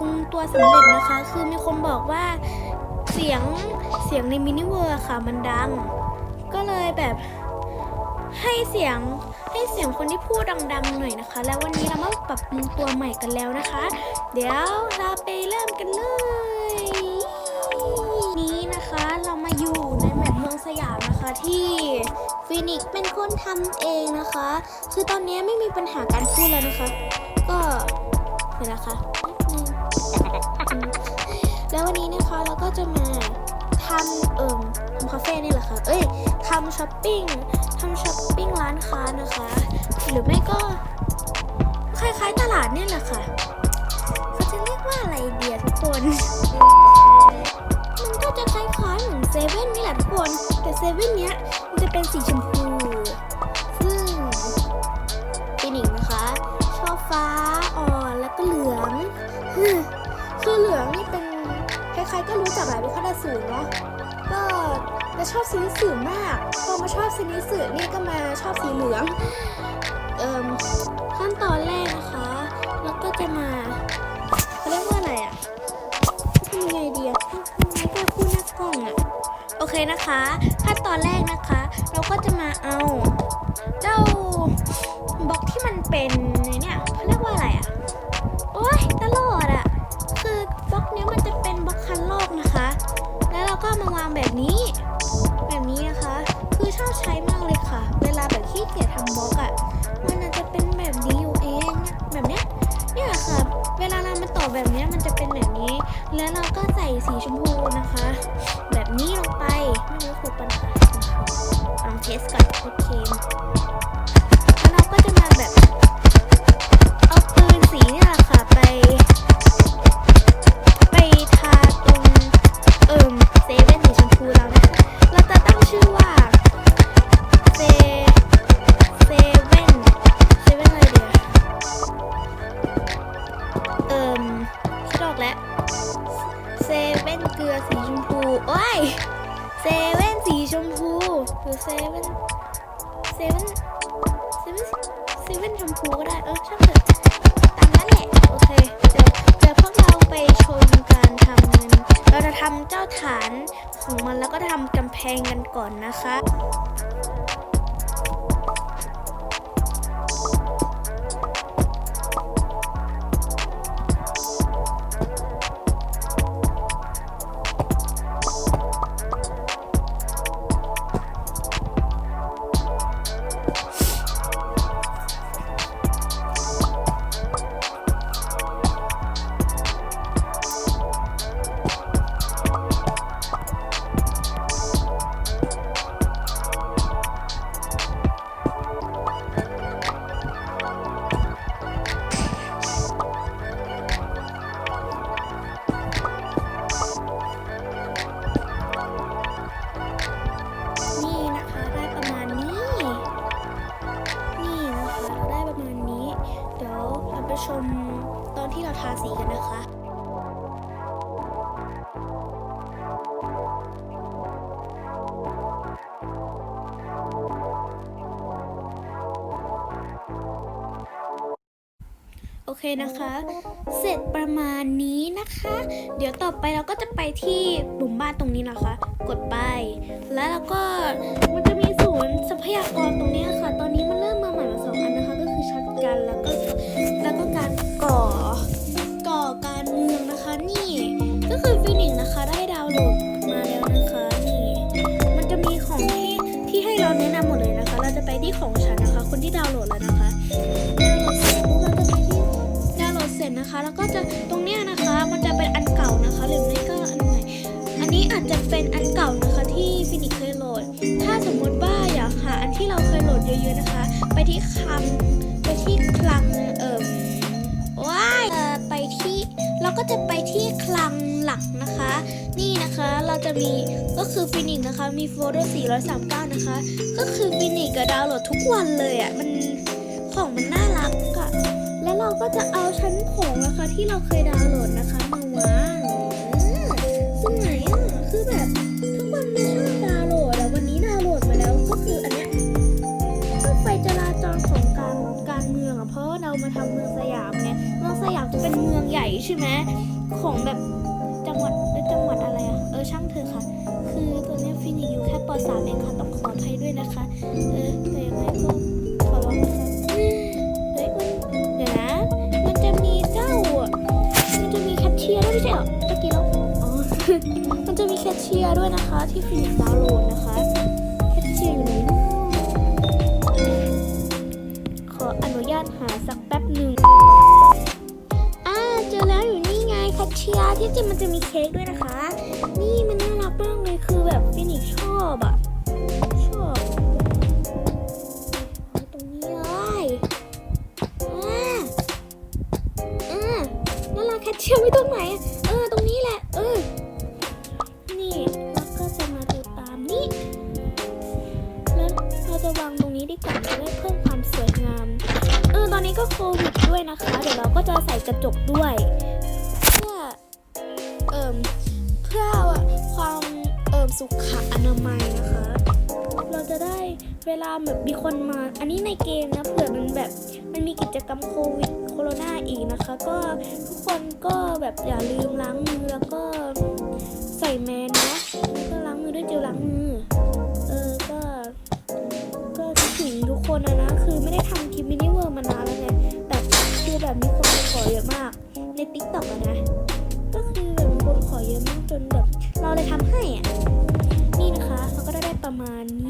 ปรุงตัวสำเร็จนะคะ คือมีคนบอกว่าเสียงเสียงในมินิเวอร์ค่ะมันดัง ก็เลยแบบให้เสียงให้เสียงคนที่พูดดังๆหน่อยนะคะ แล้ววันนี้เรามาปรับปรุงตัวใหม่กันแล้วนะคะ เดี๋ยวเราไปเริ่มกันเลย นี้นะคะเรามาอยู่ในแมปเมืองสยามนะคะที่ฟินิกซ์เป็นคนทำเองนะคะ คือตอนนี้ไม่มีปัญหาการพูดแล้วนะคะ ก็เดี๋ยวนะคะ แล้ววันนี้นะคะเราก็จะมาทำเอิ่มทำคาเฟ่นี่แหละค่ะ เอ้ยทำช้อปปิ้งทำช้อปปิ้งร้านค้านะคะ หรือไม่ก็คล้ายๆตลาดเนี่ยแหละค่ะเขาจะเรียกว่าอะไรเดียทุกคนมันก็จะคล้ายๆเหมือนเซเว่นนี่แหละทุกคน แต่เซเว่นเนี้ยมันจะเป็นสีชมพู สูงเนาะก็จะชอบซีนิสึมากพอมาชอบซีนิสึนี่ก็มาชอบสีเหลืองเอ่มขั้นตอนแรกนะคะ แล้วก็จะมาเขาเรียกว่าอะไรอะทำยังไงดีอะไม่กล้าพูดหน้ากล้องอะโอเคนะคะขั้นตอนแรกนะคะ เราก็จะมาเอา เจ้าบล็อกที่มันเป็นเนี่ย แล้วก็มาวางแบบนี้ แบบนี้นะคะ คือชอบใช้มากเลยค่ะ เวลาแบบขี้เกียจทำบล็อกอะมันอาจจะเป็นแบบนี้อยู่เองแบบเนี้ยเนี่ยค่ะ เวลาเรามาต่อแบบเนี้ยมันจะเป็นแบบนี้ แล้วเราก็ใส่สีชมพูนะคะ แบบนี้ลงไปไม่รู้ถูกปัญหาลองเทสก่อนโอเคแล้วเราก็จะมาแบบ เอาปืนสีเนี่ยแหละค่ะไป มตอนที่เราทาสีกันนะคะโอเคนะคะ เสร็จประมาณนี้นะคะ เดี๋ยวต่อไปเราก็จะไปที่บุ่มบ้านตรงนี้นะคะ กดไป แล้วเราก็มันจะมีศูนย์ทรัพยากรตรงนี้ค่ะ อาจจะเป็นอันเก่านะคะที่ฟินิกเคยโหลด ถ้าสมมติว่าอยากหาอันที่เราเคยโหลดเยอะๆนะคะ ไปที่คลังไปที่คลังเอ่มว้ายไปที่เราก็จะไปที่คลังหลักนะคะ นี่นะคะเราจะมีก็คือฟินิกนะคะ มีโฟลเดอร์439 นะคะ ก็คือฟินิกก็ดาวน์โหลดทุกวันเลยอะมันของมันน่ารักอะแล้วเราก็จะเอาชั้นของนะคะที่เราเคยดาวน์โหลดนะคะมาวาง ช่ช่ไหมของแบบจังหวัดเอ้ยจังหวัดอะไรอะเออช่างเธอะค่ะ คือตัวเนี้ยฟินิกอยู่แค่ป .3 เองค่ะต้องขออภัยด้วยนะคะ เออแต่ยังไงก็ขอร้องนะคะเฮ้ยมันเดี๋ยวนะ มันจะมีเจ้ามันจะมีแคชเชียร์ด้วยไม่ใช่เหรอเมื่อกี้แล้วอ๋อมันจะมีแคชเชียร์ด้วยนะคะ ที่ฟินิกดาวน์โหลดนะคะแคชเชียร์อยู่ไหนขออนุญาตหาสัก ชียร์ที่จริงมันจะมีเค้กด้วยนะคะ นี่มันน่ารักมากเลยคือแบบฟินิกชอบอะ จะได้เวลาแบบมีคนมา อันนี้ในเกมนะเผื่อมันแบบมันมีกิจกรรมโควิดโคโรนาอีกนะคะ ก็ทุกคนก็แบบอย่าลืมล้างมือแล้วก็ใส่แมสนะแล้วก็ล้างมือด้วยเจลล้างมือ เออก็ก็คิดถึงทุกคนนะนะ คือไม่ได้ทำคลิปมินิเวิร์มานานแล้วไงแต่คือแบบมีคนมาขอเยอะมาก ในติ๊กต็อกนะ ก็คือแบบมีคนขอเยอะมากจนแบบเราเลยทำให้อะนี่นะคะเราก็ได้ประมาณนี้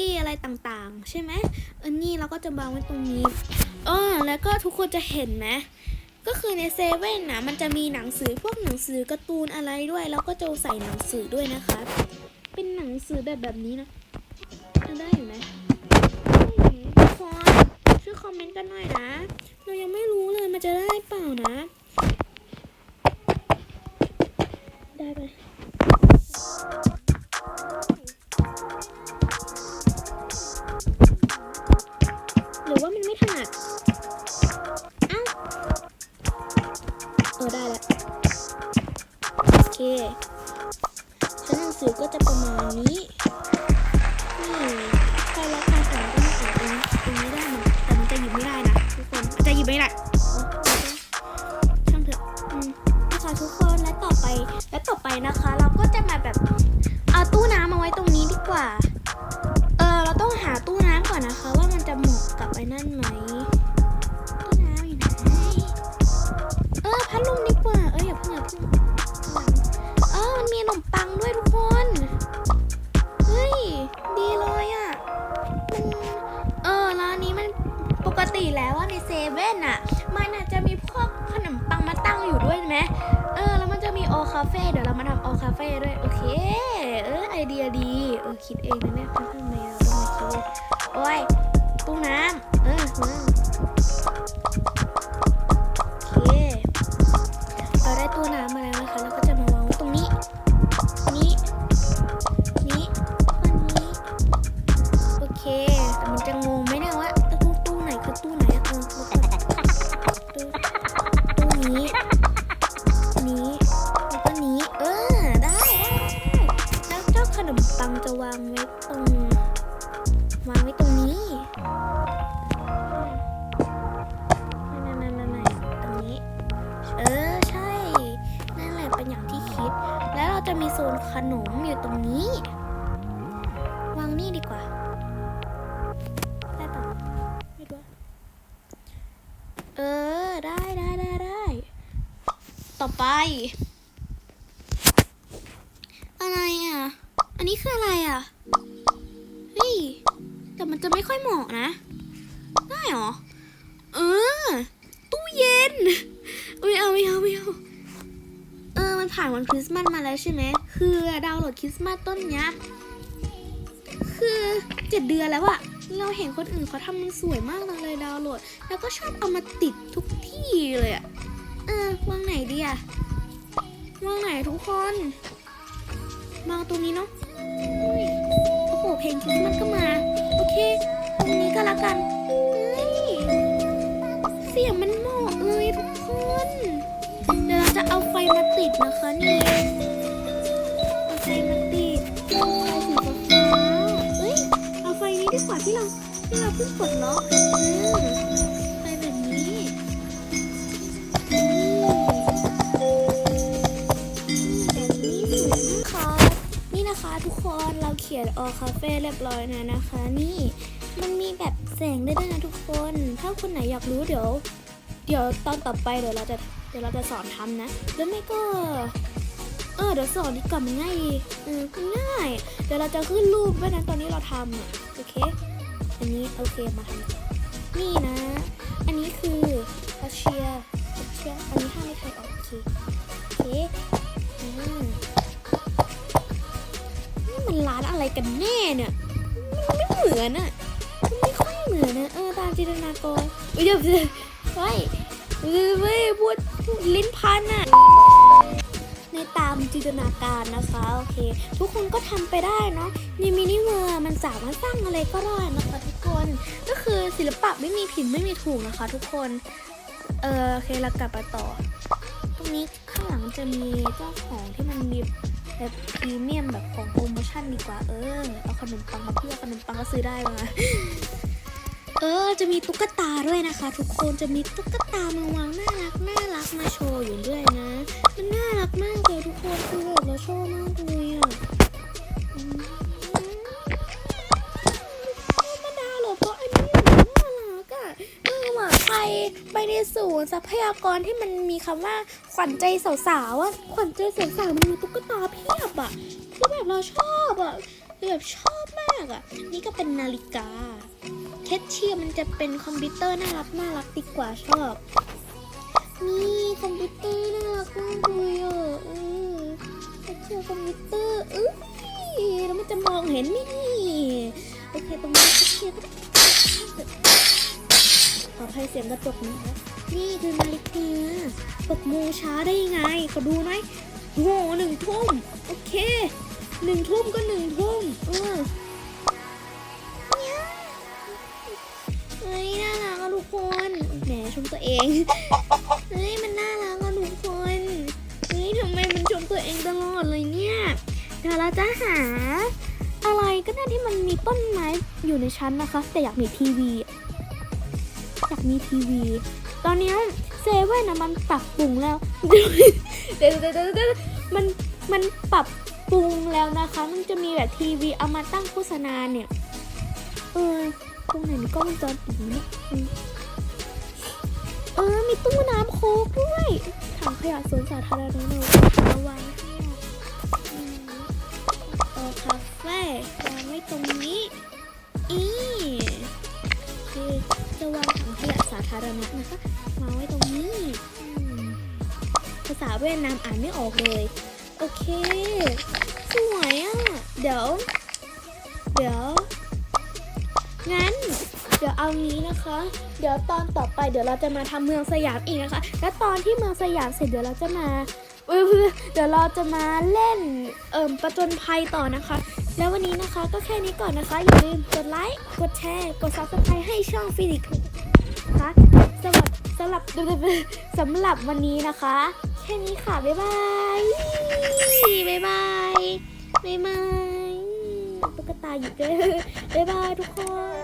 กี้อะไรต่างๆ ใช่ไหมเออนี่เราก็จะวางไว้ตรงนี้เออแล้วก็ทุกคนจะเห็นไหมก็คือในเซเว่นนะมันจะมีหนังสือพวกหนังสือการ์ตูนอะไรด้วย แล้วก็จะใส่หนังสือด้วยนะคะเป็นหนังสือแบบแบบนี้นะจะได้ไหมได้ไมทุกคนช่วยคอมเมนต์กันหน่อยนะ เรายังไม่รู้เลยมันจะได้เปล่านะ ได้ไห หยิบไปไหนช่างเถอะนะคะทุกคนและต่อไปและต่อไปนะคะ กติแล้วว่าในเซเว่นอะ มันอาจจะมีพวกขนมปังมาตั้งอยู่ด้วยไหมเออ แล้วมันจะมีโอคาเฟ่เดี๋ยวเรามาทำโอคาเฟ่ด้วย โอเค เออ ไอเดียดี เออ คิดเองนะเนี่ยทำไมเราต้องมาคิดเองโอ้ยตู้น้ำเออโอเค เราได้ตู้น้ำมาแล้วนะคะแล้วก็จะมาวางไว้ตรงนี้ นี้ นี้อันนี้ โอเค แต่มันจะงง มีโซนขนมอยู่ตรงนี้ วางนี่ดีกว่าได้ปะไม่รู้อะเออ ได้ได้ได้ได้ต่อไป อะไรอะ อันนี้คืออะไรอะ เฮ้ย แต่มันจะไม่ค่อยเหมาะนะ ได้เหรอ ผ่านวันคริสต์มาสมาแล้วใช่ไหม คือดาวน์โหลดคริสต์มาสต้นเนี้ย คือเจ็ดเดือนแล้วอะเราเห็นคนอื่นเขาทำมันสวยมากเลยดาวน์โหลด แล้วก็ชอบเอามาติดทุกที่เลยอะเออวางไหนดีอะวางไหนทุกคนวางตรงนี้เนาะอุ้ยโอ้โหเพลงคริสต์มันก็มา โอเค ตรงนี้ก็แล้วกันเฮ้ยเสียงมันเหมาะเลยทุกคน จะเอาไฟมาติดนะคะนี่เอาไฟมาติดเอาไฟสีฟ้าเอ้ยเอาไฟนี้ดีกว่าที่เราที่เราเพิ่งกดล็อกอืมไฟแบบนี้อืมแบบนี้สวยมากค่ะนี่นะคะทุกคนเราเขียนออคาเฟ่เรียบร้อยนะนะคะ นี่มันมีแบบแสงได้ด้วยนะทุกคน ถ้าคนไหนอยากรู้เดี๋ยว เดี๋ยวตอนต่อไปเดี๋ยวเราจะ เดี๋ยวเราจะสอนทำนะหรือไม่ก็ เออเดี๋ยวสอนดีกว่ามันง่ายดีเออง่าย เดี๋ยวเราจะขึ้นรูปไว้นะตอนนี้เราทำอะโอเค อันนี้โอเคมาทำนี่นะ อันนี้คือคาเชียคาเชียอันนี้ห้ามไม่ไทยออกโอเคโอเคอืมนี่มันร้านอะไรกันแน่เนี่ยมันไม่เหมือนอะมันไม่ค่อยเหมือนนะเออตามจินตนาการเฮ้ยเดี๋ยวเดี๋ยวเฮ้ยเฮ้ยเฮ้ยพูดพูด ลิ้นพันอะในตามจินตนาการนะคะ โอเค ทุกคนก็ทำไปได้เนาะในมินิเวอร์มันสามารถสร้างอะไรก็ได้นะคะทุกคน ก็คือศิลปะไม่มีผิดไม่มีถูกนะคะ ทุกคน เออโอเคเรากลับมาต่อ ตรงนี้ข้างหลังจะมีเจ้าของที่มันมีแบบพรีเมียมแบบของโปรโมชั่นดีกว่าเออเอาขนมปังมาเพื่อขนมปังก็ซื้อได้มา เออ จะมีตุ๊กตาด้วยนะคะ ทุกคนจะมีตุ๊กตามาวางน่ารักน่ารักมาโชว์อยู่ด้วยนะมันน่ารักมากเลยทุกคนคือแบบเราชอบมากเลยอะมธรรมดาเหรอเพราะอันนี้น่ารักอะเออว่ะไปไปในศูนย์ทรัพยากรที่มันมีคำว่าขวัญใจสาวๆอะขวัญใจสาวๆมันมีตุ๊กตาเพียบอะคือแบบเราชอบอะแบบชอบมากอะนี่ก็เป็นนาฬิกา แคชเชียร์มันจะเป็นคอมพิวเตอร์น่ารักน่ารักดีกว่าชอบ นี่คอมพิวเตอร์น่ารักมากเลยอะเออแคชเชียร์คอมพิวเตอร์เอ้ยแล้วมันจะมองเห็นไหมนี่โอเคตรงนี้แคชเชียร์ก็ขอให้เสียงกระจกนะคะนี่คือนาฬิกาตกโมงช้าได้ยังไงขอดูหน่อยโอ้โหหนึ่งทุ่มโอเคหนึ่งทุ่มก็หนึ่งทุ่มเออ คนแหมชมตัวเอง เฮ้ยมันน่ารักอะทุกคน เฮ้ยทำไมมันชมตัวเองตลอดเลยเนี่ย เดี๋ยวเราจะหา อะไรก็ได้ที่มันมีต้นไม้อยู่ในชั้นนะคะ แต่อยากมีทีวี อยากมีทีวี ตอนนี้เซเว่นนะมันปรับปรุงแล้ว เดี๋ยวเดี๋ยวเดี๋ยวเดี๋ยวมันมันปรับปรุงแล้วนะคะ มันจะมีแบบทีวีเอามาตั้งโฆษณาเนี่ย เออตรงไหนมีกล้องวงจรปิดไหมเนี่ย อืมเออมีตู้น้ำโค้กด้วยถังขยะสวนสาธารณะเราเอาไว้ให้อะอืมเออคาเฟ่วางไว้ตรงนี้อีคือจะวางถังขยะสาธารณะนะคะวางไว้ตรงนี้ภาษาเวียดนามอ่านไม่ออกเลย โอเค สวยอะ เดี๋ยว เดี๋ยว งั้น เดี๋ยวเอางี้นะคะ เดี๋ยวตอนต่อไปเดี๋ยวเราจะมาทำเมืองสยามอีกนะคะ และตอนที่เมืองสยามเสร็จเดี๋ยวเราจะมาเอเดี๋ยวเราจะมาเล่นเอ่มประจนภัยต่อนะคะ แล้ววันนี้นะคะก็แค่นี้ก่อนนะคะ อย่าลืมกดไลค์ กดแชร์ กด subscribe ให้ช่องฟิลิกนะคะสำหรับสำหรับสำหรับวันนี้นะคะ แค่นี้ค่ะ บ๊ายบาย บ๊ายบาย บ๊ายบายตุ๊กตาหยิบด้วยบ๊ายบายทุกคน